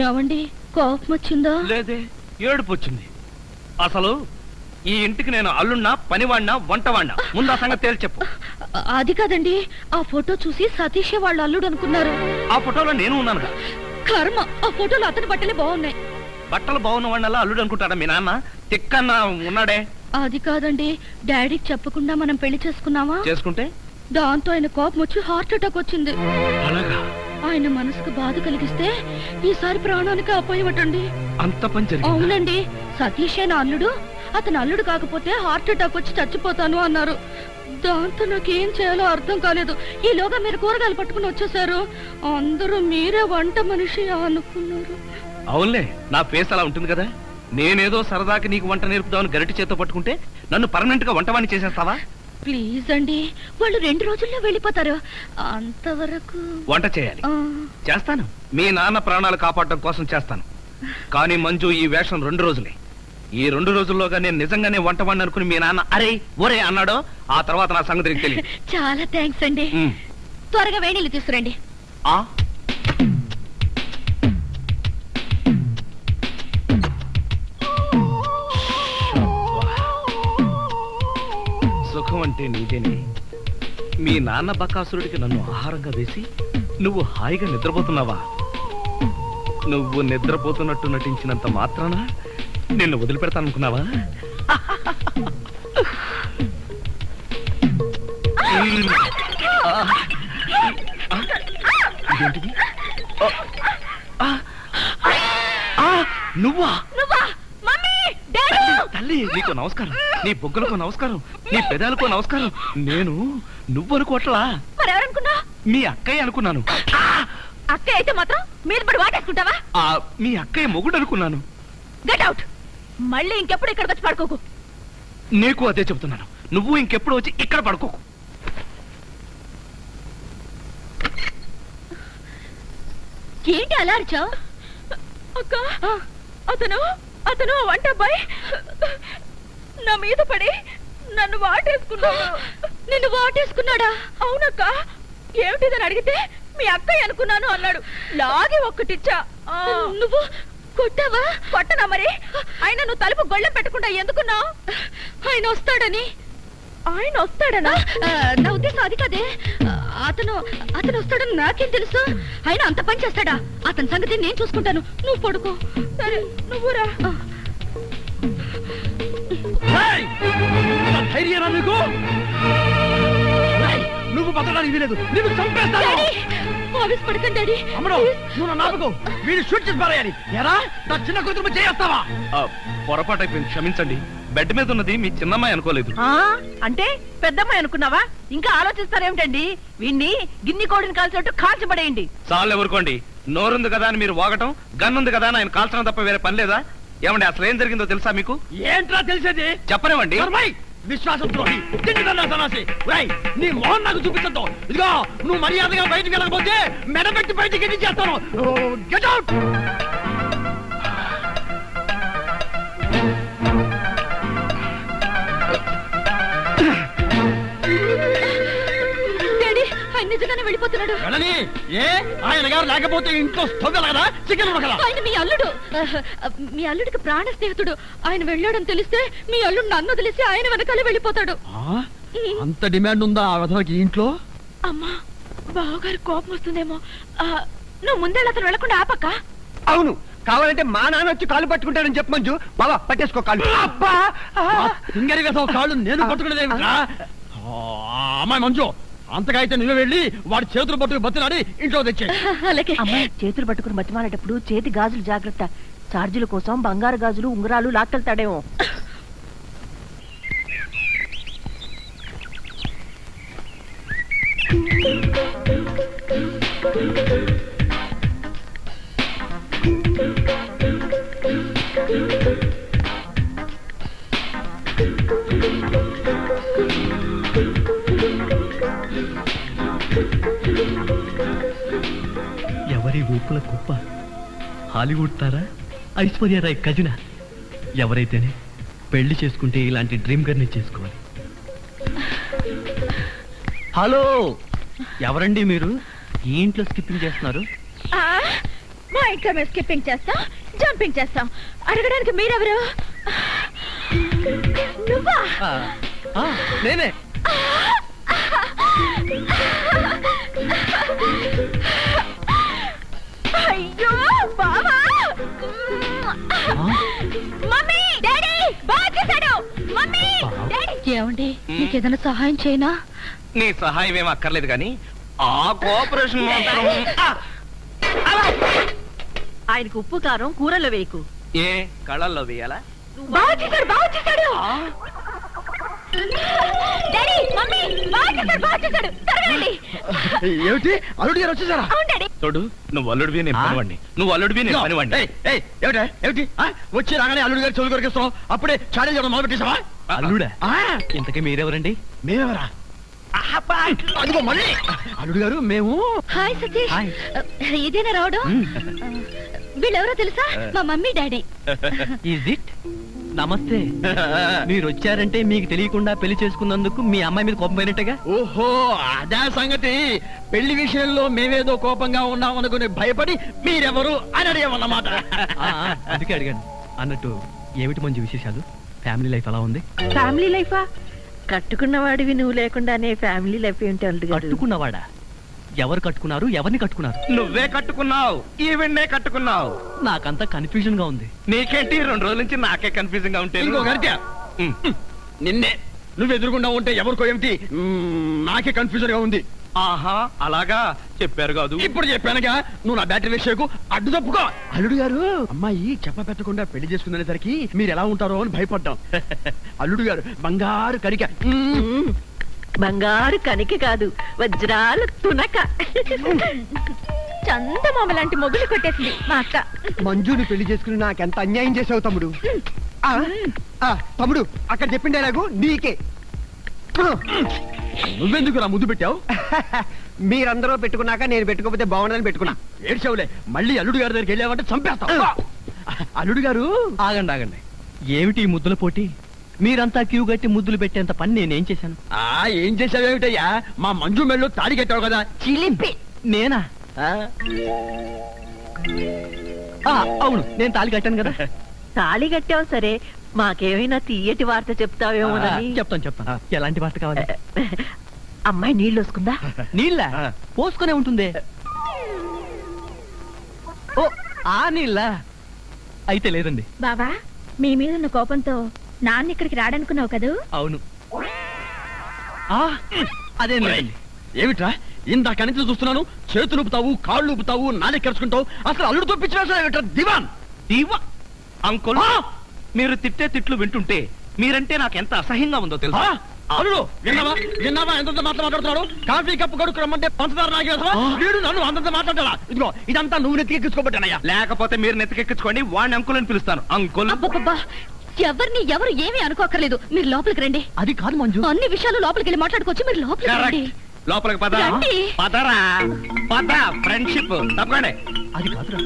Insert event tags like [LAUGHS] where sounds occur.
ఏమండి కోపం వచ్చిందా లేదే ఏడుపు వచ్చింది అసలు ఈ ఇంటికి నేను అల్లున్నా పనివాడినా వంటవాడినా ముందు సంగతి తేల్చి చెప్పు. అది కాదండి ఆ ఫోటో చూసి సతీషే వాళ్ళ అల్లుడు అనుకున్నారు. ఆ ఫోటోలో నేను ఉన్నానుగా కర్మ ఆ ఫోటోలో అతని బట్టలే బాగున్నాయి. బట్టలు బాగున్న వాడినల్లా అల్లుడు అనుకుంటాడా మీ నాన్న? తిక్కన్న ఉన్నాడే. అది కాదండి డాడీకి చెప్పకుండా మనం పెళ్ళి చేసుకున్నామా? చేసుకుంటే? దాంతో ఆయన కోపం వచ్చి హార్ట్ అటాక్ వచ్చింది. అలాగా? ఆయన మనసుకు బాధ కలిగిస్తే ఈసారి ప్రాణానికి అపోయవటండి అంత పని జరిగింది? అవునండి. సతీషే నా అల్లుడు. అతను అల్లుడు కాకపోతే హార్ట్ అటాక్ వచ్చి చచ్చిపోతాను అన్నారు. దాంతో నాకేం చేయాలో అర్థం కాలేదు. ఈలోగా మీరు కూరగాయలు పట్టుకుని వచ్చేసారు అందరూ మీరే వంట మనిషి అనుకున్నారు. అవునులే నా ఫేస్ అలా ఉంటుంది కదా. నేనేదో సరదాకి నీకు వంట నేర్పుదామని గరిటి చేత్తో పట్టుకుంటే నన్ను పర్మనెంట్గా వంటవాణి చేసేస్తావా? ప్లీజ్ అండి వాళ్ళు రెండు రోజుల్లో వెళ్ళిపోతారు. అంతవరకు వంట చేయాలి. చేస్తాను. మీ నాన్న ప్రాణాలు కాపాడడం కోసం చేస్తాను. కానీ మంజు ఈ వేషం రెండు రోజులే. ఈ రెండు రోజుల్లోగా నేను నిజంగానే వంటవాడిని అనుకుని మీ నాన్న అరే ఒరే అన్నాడో ఆ తర్వాత నా సంగతి తెలియదు. చాలా థ్యాంక్స్ అండి. త్వరగా వేణీళ్ళు తీసుకురండి. ఆ? అంటే నీదేనే? మీ నాన్న బకాసురుడికి నన్ను ఆహారంగా వేసి నువ్వు హాయిగా నిద్రపోతున్నావా? నువ్వు నిద్రపోతున్నట్టు నటించినంత మాత్రాన నిన్ను వదిలిపెడతానుకున్నావా ఆ. నువ్వా? తల్లి నీకు నమస్కారం. నీ బొగ్గలకు నమస్కారం. నీ పెదాలకు నమస్కారం. నేను నువ్వు అనుకోవట్లా మరెవరనుకున్నా మీ అక్కయ్య అనుకున్నాను. అక్క అయితే మాత్రం మీద పడి వాటేసుకుంటావా మీ అక్కయ్య మొగుడు అనుకున్నాను. గెట్ అవుట్ మళ్ళీ ఇంకెప్పుడు ఇక్కడికి వచ్చి పడుకోకు. నీకు అదే చెబుతున్నాను. నువ్వు ఇంకెప్పుడు వచ్చి ఇక్కడ పడుకోకు. ఏంటి అలా అరిచావు? అక్క అతను అతను వంట అబ్బాయి? నా మీద పడి నన్ను వాటేసుకున్నాడు. నిన్ను వాటేసుకున్నాడా? అవునక్క. ఏమిటిదని అడిగితే మీ అక్కయ్య అనుకున్నాను అన్నాడు. లాగి ఒక్కటిచ్చా. ఆ, నువ్వు కొట్టావా? కొట్టనా మరి? ఆయన నువ్వు తలుపు గొళ్ళెం పెట్టకుండా ఎందుకున్నావు? ఆయన వస్తాడని ఆయన వస్తాడనా? నా ఉద్దేశం అది కాదే. అతను అతను వస్తాడని నాకేం తెలుసు? ఆయన అంత పని చేస్తాడా? అతని సంగతి నేను చూసుకుంటాను. నువ్వు పడుకో. సరే నువ్వురా నీకు? నువ్వు బతకడానికి వీలేదు. నువ్వు చంపేస్తాను. డాడీ! ఆవేశపడకండి డాడీ. అమ్మడు నువ్వు నా నాపకు వీడు షూట్ చేసి పారేయాలి. ఎరా నా చిన్న కూతురు చేస్తావా ఆ, పొరపాటు అయిపోయింది క్షమించండి. బెడ్ మీద ఉన్నది మీ చిన్నమ్మాయి అనుకోలేదు. ఆ, అంటే పెద్దమ్మాయి అనుకున్నావా? ఇంకా ఆలోచిస్తారేమిటండి? వీణ్ణి గిన్ని కోడిని కాల్చినట్టు కాల్చబడేయండి చాలు ఎవరుకోండి. నోరుంది కదా అని మీరు వాగటం గన్ ఉంది కదా అని ఆయన కాల్చడం తప్ప వేరే పని లేదా? ఏమండి అసలు ఏం జరిగిందో తెలుసా మీకు? ఏంట్రా తెలిసేది? చెప్పనివ్వండి. ధర్మై విశ్వాసం ద్రోహి తిండిదన్నా సన్నాసి. రై నీ నాకు చూపించద్దు. ఇదిగో నువ్వు మర్యాదగా బయటికి వెళ్ళకపోతే మెడబెట్టి బయటికి ఎన్ని చేస్తాను. గెట్ అవుట్ నిజంగానే వెళ్ళిపోతున్నాడు. వెళ్ళని? ఏ? ఆయన గారు లేకపోతే ఇంట్లో కదా చికెన్ ఆయన మీ అల్లుడు. మీ అల్లుడికి ప్రాణ స్నేహితుడు. ఆయన వెళ్ళాడని తెలిస్తే మీ అల్లుడు నన్ను వదిలేసి ఆయన వెనకాలే వెళ్ళిపోతాడు. అంత డిమాండ్ ఉందా ఆ విధవకి ఇంట్లో? అమ్మా బావగారు కోపం వస్తుందేమో. ఆ, నువ్వు ముందే అతను వెళ్ళకుండా ఆపక్క? అవును. కావాలంటే మా నాన్న వచ్చి కాలు పట్టుకుంటాడని చెప్పు మంజు. బాబా పట్టేసుకో కాలు అబ్బా! కాళ్ళు నేను పట్టుకునేది అమ్మాయి మంజు అంతగా అయితే నువ్వే వెళ్ళి వాడి చేతులు పట్టుకు బతినాడి ఇంట్లో తెచ్చే [LAUGHS] అలాగే. అమ్మాయి చేతులు పట్టుకుని బతిమాలేటప్పుడు చేతి గాజులు జాగ్రత్త. చార్జీల కోసం బంగారు గాజులు ఉంగరాలు లాక్కెళ్తాడేమో. ఎవరి [LAUGHS] ఊపుల కుప్ప. హాలీవుడ్ తారా? ఐశ్వర్య రాయ్ కజిన? ఎవరైతేనే పెళ్ళి చేసుకుంటే ఇలాంటి డ్రీమ్ గర్ని చేసుకోవాలి. హలో! ఎవరండి మీరు? ఈ ఇంట్లో స్కిప్పింగ్ చేస్తున్నారు? మా ఇంట్లో మేము స్కిప్పింగ్ చేస్తాం జంపింగ్ చేస్తాం. అడగడానికి మీరెవరు? నువ్వా నేనే. ఏమండి మీకు ఏదైనా సహాయం చేయనా? నీ సహాయం ఏం అక్కర్లేదు కానీ ఆ కోఆపరేషన్! ఆయనకు ఉప్పు కారం కూరలో వేయకు. ఏ కళ్ళల్లో వేయాలా. ఏమిటి? అల్లుడు గారు వచ్చేసారా? అవును డాడీ. చూడు నువ్వు అల్లుడివి నేను? పనివాడిని నువ్వు అల్లుడివి నేను పనివాడిని ఏయ్, ఏయ్, ఏమిటి? ఏమిటి? వచ్చి రాగానే అల్లుడు గారు చెవులు కొరికిస్తున్నావు అప్పుడే చాడీ చేయడం మొదలు పెట్టేశావా? అల్లుడా? ఆ, ఇంతకీ మీరెవరండి? మేమెవరా? ఆహబ్బా, అదిగో మళ్ళీ. అల్లుడు గారు మేము హాయ్ సతీష్. హాయ్. ఇదేనా రావడం? వీళ్ళెవరో తెలుసా? మా మమ్మీ డాడీ. [LAUGHS] ఇట్ నమస్తే. [LAUGHS] మీరు వచ్చారంటే మీకు తెలియకుండా పెళ్ళి చేసుకున్నందుకు మీ అమ్మాయి మీద కోపం పోయినట్టుగా? ఓహో అదే సంగతి. పెళ్ళి విషయంలో మేమేదో కోపంగా ఉన్నాం అనుకుని భయపడి మీరెవరు అని అడిగామన్నమాట. అందుకే అడిగాను. అన్నట్టు ఏమిటి మంచి విశేషాలు? ఫ్యామిలీ లైఫ్ ఎలా ఉంది? ఫ్యామిలీ లైఫా? కట్టుకున్నవాడివి నువ్వు లేకుండానే ఫ్యామిలీ లైఫ్ ఏంటి కట్టుకున్నవాడా? ఎవరు కట్టుకున్నారు? ఎవరిని కట్టుకున్నారు? నువ్వే కట్టుకున్నావు ఈవెండే కట్టుకున్నావు. నాకంతా కన్ఫ్యూజన్గా ఉంది. నీకేంటి? రెండు రోజుల నుంచి నాకే కన్ఫ్యూజింగ్గా ఉంటే ఇంకో గరిట. ఉమ్. నిన్నే నువ్వు ఎదురుగుండా ఉంటే ఎవరికో ఏమిటి? నాకే కన్ఫ్యూజన్గా ఉంది. ఆహా అలాగా? చెప్పారు కాదు. ఇప్పుడు చెప్పానుగా నువ్వు నా బ్యాటరీ విషయకు అడ్డు తప్పుకో. అల్లుడు గారు! అమ్మాయి చెప్ప పెట్టకుండా పెళ్ళి చేసుకునేసరికి మీరు ఎలా ఉంటారో అని భయపడ్డాం. [LAUGHS] అల్లుడు గారు బంగారు కరిక. బంగారు కనికి కాదు వజ్రాలు తునక. చందమామ లాంటి మొగులు కొట్టేసింది మా అక్క. మంజుని పెళ్ళి చేసుకుని నాకెంత అన్యాయం చేసావు తమ్ముడు? ఆ, ఆ, తమ్ముడు అక్కడ చెప్పిండే నాకు నీకే. నువ్వెందుకు నా ముద్దు పెట్టావు? [LAUGHS] మీరందరూ పెట్టుకున్నాక నేను పెట్టుకోకపోతే బాగుండదని పెట్టుకున్నా. ఏడ్చావులే. మళ్ళీ అల్లుడు గారి దగ్గరికి వెళ్ళావంటే చంపేస్తావు. అల్లుడు గారు? ఆగండి ఆగండి. ఏమిటి ఈ ముద్దుల పోటీ? మీరంతా క్యూ కట్టి ముద్దులు పెట్టేంత పని నేనేం చేశాను? ఆ ఏం చేసావేమిటయ్యా మా మంజు మెళ్ళు తాడి కట్టావు కదా. చిలిపి. నేనా? ఆ, ఆ, అవును నేను తాళి కట్టాను కదా. [LAUGHS] తాళి కట్టావు సరే మాకేమైనా తీయటి వార్త ఆ, చెప్తావేమోనని చెప్తాను చెప్తాను. ఎలాంటి వార్త కావాలి? [LAUGHS] అమ్మాయి నీళ్ళు వస్తుందా [LAUGHS] నీళ్ళ? పోసుకునే ఉంటుంది. ఓ ఆ నీళ్ళ? అయితే లేదండి. బావా మీ మీద ఉన్న కోపంతో నాన్న ఇక్కడికి రాడనుకున్నావు కదూ? అవును. ఆ, అదేం లేదండి ఏమిట్రా? ఇందాక నుంచి చూస్తున్నాను చేతులు ఊపుతావు కాళ్ళు ఊపుతావు నాలుగు కరుచుకుంటావు అసలు అల్లుడు తప్పించిన దివాన్! దీవా? అంకుల్ ఆ! మీరు తిట్టే తిట్లు వింటుంటే మీరంటే నాకు ఎంత అసహ్యంగా ఉందో? తెలుసా? అల్లుడు విన్నావా? విన్నావా? ఎంత మాటలు మాట్లాడుతున్నాడు? కాఫీ కప్పు కొడుకు రమ్మంటే పంచదార నాగేసవా వీడు నన్ను అంతంత మాట్లాడాలా ఇదిగో ఇదంతా నువ్వు నెత్తికెక్కించుకోబట్టానయ్యా లేకపోతే మీరు నెత్తికెక్కించుకోండి వాడిని అంకుల్ అని పిలుస్తాను. అంకుల్. ఎవరిని ఎవరు ఏమీ అనుకోకర్లేదు. మీరు లోపలికి రండి. అది కాదు మంజు. అన్ని విషయాలు లోపలికి వెళ్ళి మాట్లాడుకోవచ్చు. మీరు లోపలికి రండి. లోపలికి పద రండి. పదరా? పద ఫ్రెండ్షిప్ తప్పకండి. అది కాదురా.